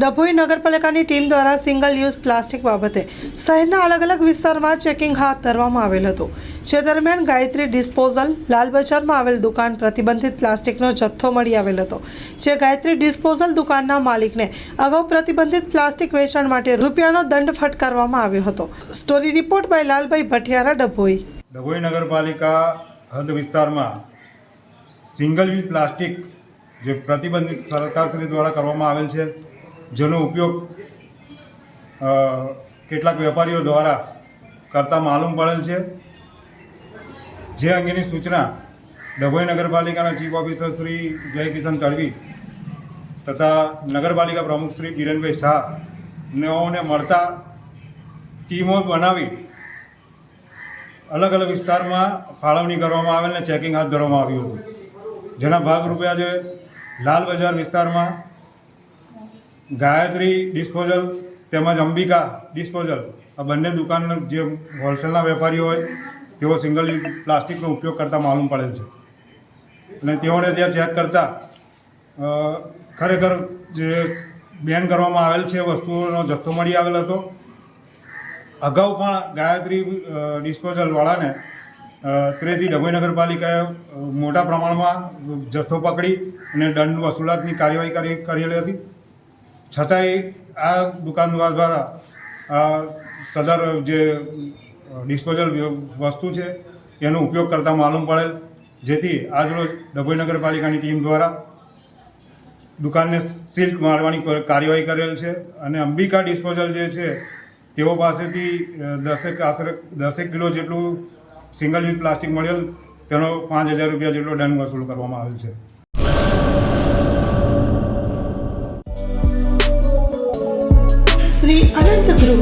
ડભોઈ નગરપાલિકાની ટીમ દ્વારા single use plastic બાબતે શહેરના અલગ અલગ વિસ્તારમાં ચેકિંગ હાથ ધરવામાં આવેલ હતું. જે દરમિયાન ગાયત્રી ડિસ્પોઝલ લાલ બજારમાં આવેલ દુકાન પ્રતિબંધિત પ્લાસ્ટિકનો જથ્થો મળી આવેલ હતો. જે ગાયત્રી ડિસ્પોઝલ દુકાનના માલિકને અગાઉ પ્રતિબંધિત પ્લાસ્ટિક વેચાણ માટે રૂપિયાનો દંડ ફટકારવામાં આવ્યો હતો. Story report by Lalbhai Bhatiyara Dabhoi. Dabhoi નગરપાલિકા હદ વિસ્તારમાં સિંગલ યુઝ પ્લાસ્ટિક જે પ્રતિબંધિત સરકારશ્રી દ્વારા કરવામાં આવેલ છે જેનો ઉપયોગ કેટલાક વેપારીઓ દ્વારા કરતા માલુમ પડેલ છે. જે અંગેની સૂચના ડભોઈ નગરપાલિકાના ચીફ ઓફિસર શ્રી જયકિશન તડવી તથા નગરપાલિકા પ્રમુખ શ્રી કિરણભાઈ શાહ નેઓને મળતા ટીમો બનાવી અલગ અલગ વિસ્તારમાં ફાળવણી કરવામાં આવેલ ને ચેકિંગ હાથ ધરવામાં આવ્યું હતું. જેના ભાગરૂપે આજે લાલ બજાર વિસ્તારમાં ગાયત્રી ડિસ્પોઝલ તેમજ અંબિકા ડિસ્પોઝલ આ બંને દુકાનના જે હોલસેલના વેપારીઓ હોય, તેઓ સિંગલ યુઝ પ્લાસ્ટિકનો ઉપયોગ કરતા માલુમ પડેલ છે. અને તેઓને ત્યાં ચેક કરતા ખરેખર જે બેન કરવામાં આવેલ છે વસ્તુઓનો જથ્થો મળી આવેલ હતો. અગાઉ પણ ગાયત્રી ડિસ્પોઝલવાળાને ત્રેથી ડભોઈ નગરપાલિકાએ મોટા પ્રમાણમાં જથ્થો પકડી અને દંડ વસૂલાતની કાર્યવાહી કરી, કરેલી હતી. છતાંય આ દુકાનદાર દ્વારા આ સદર જે ડિસ્પોઝલ વસ્તુ છે, એનો ઉપયોગ કરતા માલુમ પડેલ. જેથી આજરોજ ડભોઈ નગરપાલિકાની ટીમ દ્વારા દુકાનને સીલ મારવાની કાર્યવાહી કરેલ છે અને અંબિકા ડિસ્પોઝલ જે છે, તેઓ પાસેથી દસેક આશરે, દસેક કિલો જેટલું સિંગલ યુઝ પ્લાસ્ટિક મળેલ, તેનો પાંચ હજાર રૂપિયા જેટલો દંડ વસૂલ કરવામાં આવેલ છે.